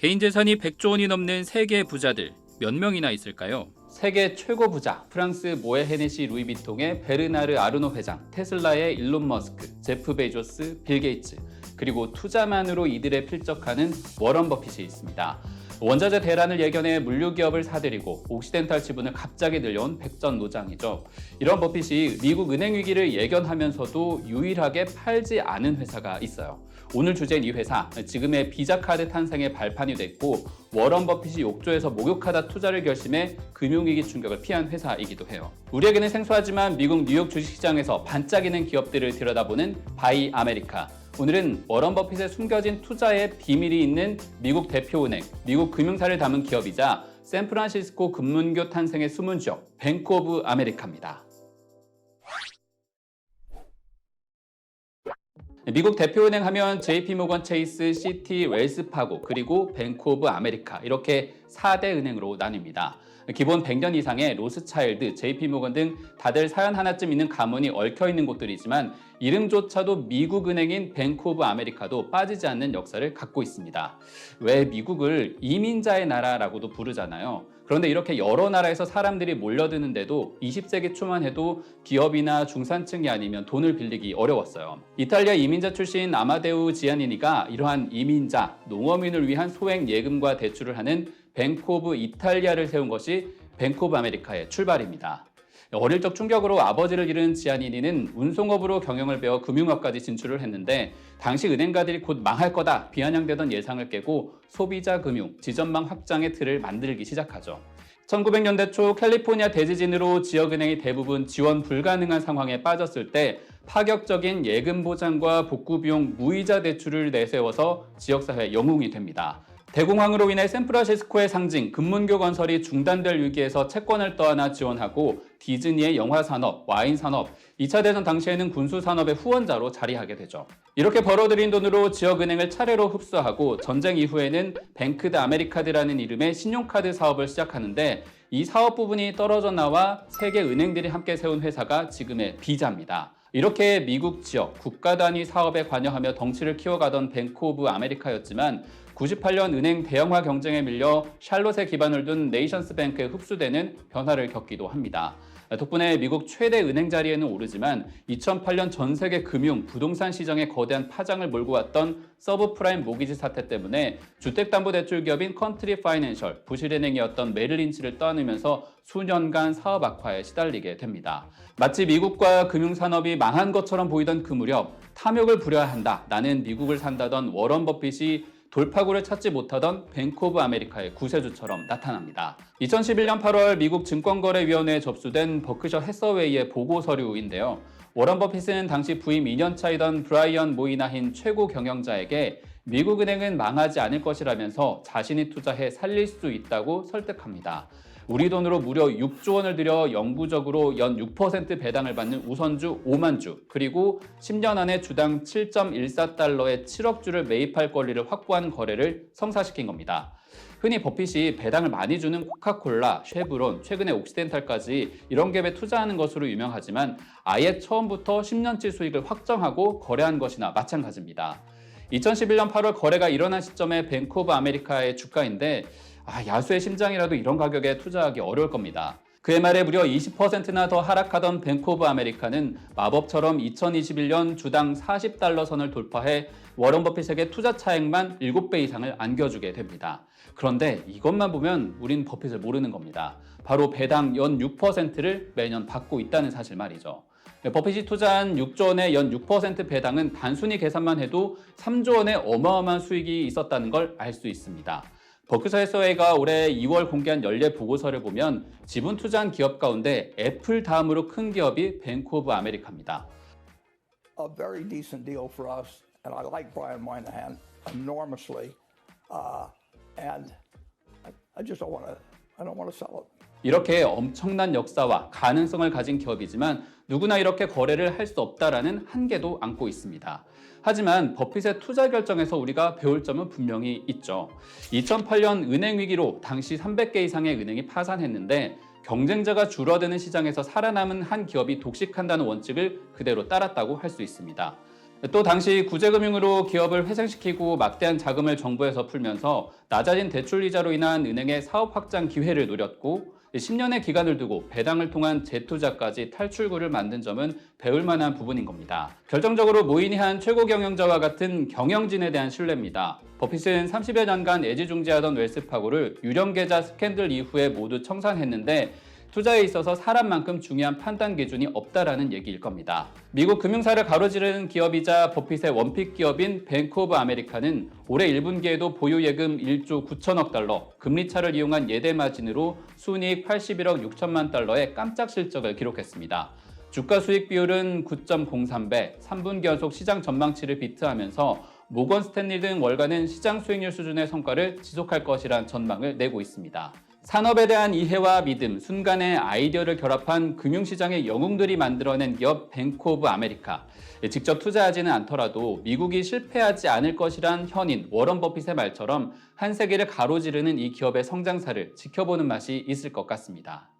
개인 재산이 100조 원이 넘는 세계 부자들 몇 명이나 있을까요? 세계 최고 부자 프랑스 모에 헤네시 루이비통의 베르나르 아르노 회장, 테슬라의 일론 머스크, 제프 베조스, 빌 게이츠 그리고 투자만으로 이들에 필적하는 워런 버핏이 있습니다. 원자재 대란을 예견해 물류 기업을 사들이고 옥시덴탈 지분을 갑자기 늘려온 백전 노장이죠. 이런 버핏이 미국 은행 위기를 예견하면서도 유일하게 팔지 않은 회사가 있어요. 오늘 주제인 이 회사, 지금의 비자 카드 탄생의 발판이 됐고 워런 버핏이 욕조에서 목욕하다 투자를 결심해 금융위기 충격을 피한 회사이기도 해요. 우리에게는 생소하지만 미국 뉴욕 주식시장에서 반짝이는 기업들을 들여다보는 바이 아메리카. 오늘은 워런 버핏의 숨겨진 투자의 비밀이 있는 미국 대표은행, 미국 금융사를 담은 기업이자 샌프란시스코 금문교 탄생의 숨은 지역, 뱅크 오브 아메리카입니다. 미국 대표은행 하면 JP 모건 체이스, 시티, 웰스 파고, 그리고 뱅크 오브 아메리카 이렇게 4대 은행으로 나뉩니다. 기본 100년 이상의 로스차일드, JP 모건 등 다들 사연 하나쯤 있는 가문이 얽혀 있는 곳들이지만 이름조차도 미국 은행인 뱅크 오브 아메리카도 빠지지 않는 역사를 갖고 있습니다. 왜 미국을 이민자의 나라라고도 부르잖아요. 그런데 이렇게 여러 나라에서 사람들이 몰려드는데도 20세기 초만 해도 기업이나 중산층이 아니면 돈을 빌리기 어려웠어요. 이탈리아 이민자 출신 아마데우 지아니니가 이러한 이민자, 농어민을 위한 소액 예금과 대출을 하는 뱅크 오브 이탈리아를 세운 것이 뱅크 오브 아메리카의 출발입니다. 어릴 적 충격으로 아버지를 잃은 지아니니는 운송업으로 경영을 배워 금융업까지 진출을 했는데 당시 은행가들이 곧 망할 거다 비아냥대던 예상을 깨고 소비자 금융, 지점망 확장의 틀을 만들기 시작하죠. 1900년대 초 캘리포니아 대지진으로 지역은행이 대부분 지원 불가능한 상황에 빠졌을 때 파격적인 예금 보장과 복구 비용 무이자 대출을 내세워서 지역사회 영웅이 됩니다. 대공황으로 인해 샌프란시스코의 상징 금문교 건설이 중단될 위기에서 채권을 떠안아 지원하고 디즈니의 영화 산업, 와인 산업, 2차 대전 당시에는 군수 산업의 후원자로 자리하게 되죠. 이렇게 벌어들인 돈으로 지역 은행을 차례로 흡수하고 전쟁 이후에는 뱅크드 아메리카드라는 이름의 신용카드 사업을 시작하는데 이 사업 부분이 떨어져 나와 세계 은행들이 함께 세운 회사가 지금의 비자입니다. 이렇게 미국 지역 국가 단위 사업에 관여하며 덩치를 키워가던 뱅크 오브 아메리카였지만 98년 은행 대형화 경쟁에 밀려 샬롯에 기반을 둔 네이션스 뱅크에 흡수되는 변화를 겪기도 합니다. 덕분에 미국 최대 은행 자리에는 오르지만 2008년 전 세계 금융, 부동산 시장에 거대한 파장을 몰고 왔던 서브프라임 모기지 사태 때문에 주택담보대출 기업인 컨트리 파이낸셜, 부실은행이었던 메릴린치를 떠안으면서 수년간 사업 악화에 시달리게 됩니다. 마치 미국과 금융산업이 망한 것처럼 보이던 그 무렵 탐욕을 부려야 한다. 나는 미국을 산다던 워런 버핏이 돌파구를 찾지 못하던 뱅크 오브 아메리카의 구세주처럼 나타납니다. 2011년 8월 미국 증권거래위원회에 접수된 버크셔 해서웨이의 보고 서류인데요. 워런 버핏은 당시 부임 2년 차이던 브라이언 모이나힌 최고 경영자에게 미국 은행은 망하지 않을 것이라면서 자신이 투자해 살릴 수 있다고 설득합니다. 우리 돈으로 무려 6조 원을 들여 영구적으로 연 6% 배당을 받는 우선주 5만 주, 그리고 10년 안에 주당 7.14달러의 7억 주를 매입할 권리를 확보한 거래를 성사시킨 겁니다. 흔히 버핏이 배당을 많이 주는 코카콜라, 쉐브론, 최근에 옥시덴탈까지 이런 갭에 투자하는 것으로 유명하지만 아예 처음부터 10년치 수익을 확정하고 거래한 것이나 마찬가지입니다. 2011년 8월 거래가 일어난 시점에 오브 아메리카의 주가인데 아, 야수의 심장이라도 이런 가격에 투자하기 어려울 겁니다. 그의 말에 무려 20%나 더 하락하던 오브 아메리카는 마법처럼 2021년 주당 40달러 선을 돌파해 워런 버핏에게 투자 차액만 7배 이상을 안겨주게 됩니다. 그런데 이것만 보면 우린 버핏을 모르는 겁니다. 바로 배당 연 6%를 매년 받고 있다는 사실 말이죠. 버핏이 투자한 6조 원의 연 6% 배당은 단순히 계산만 해도 3조 원의 어마어마한 수익이 있었다는 걸 알 수 있습니다. 버크셔 해서웨이가 올해 2월 공개한 연례 보고서를 보면 지분 투자한 기업 가운데 애플 다음으로 큰 기업이 뱅크 오브 아메리카입니다. a very decent deal for us, and I like Brian Moynihan enormously, uh, and I just don't want to. I don't want to sell it. 이렇게 엄청난 역사와 가능성을 가진 기업이지만 누구나 이렇게 거래를 할 수 없다라는 한계도 안고 있습니다. 하지만 버핏의 투자 결정에서 우리가 배울 점은 분명히 있죠. 2008년 은행 위기로 당시 300개 이상의 은행이 파산했는데 경쟁자가 줄어드는 시장에서 살아남은 한 기업이 독식한다는 원칙을 그대로 따랐다고 할 수 있습니다. 또 당시 구제금융으로 기업을 회생시키고 막대한 자금을 정부에서 풀면서 낮아진 대출 이자로 인한 은행의 사업 확장 기회를 노렸고 10년의 기간을 두고 배당을 통한 재투자까지 탈출구를 만든 점은 배울 만한 부분인 겁니다. 결정적으로 모인이 한 최고 경영자와 같은 경영진에 대한 신뢰입니다. 버핏은 30여 년간 애지중지하던 웰스 파고를 유령 계좌 스캔들 이후에 모두 청산했는데 투자에 있어서 사람만큼 중요한 판단 기준이 없다라는 얘기일 겁니다. 미국 금융사를 가로지르는 기업이자 버핏의 원픽 기업인 뱅크 오브 아메리카는 올해 1분기에도 보유 예금 1조 9천억 달러, 금리 차를 이용한 예대 마진으로 순이익 81억 6천만 달러의 깜짝 실적을 기록했습니다. 주가 수익 비율은 9.03배, 3분기 연속 시장 전망치를 비트하면서 모건 스탠리 등 월가는 시장 수익률 수준의 성과를 지속할 것이란 전망을 내고 있습니다. 산업에 대한 이해와 믿음, 순간의 아이디어를 결합한 금융시장의 영웅들이 만들어낸 기업 뱅크 오브 아메리카. 직접 투자하지는 않더라도 미국이 실패하지 않을 것이란 현인 워런 버핏의 말처럼 한 세계를 가로지르는 이 기업의 성장사를 지켜보는 맛이 있을 것 같습니다.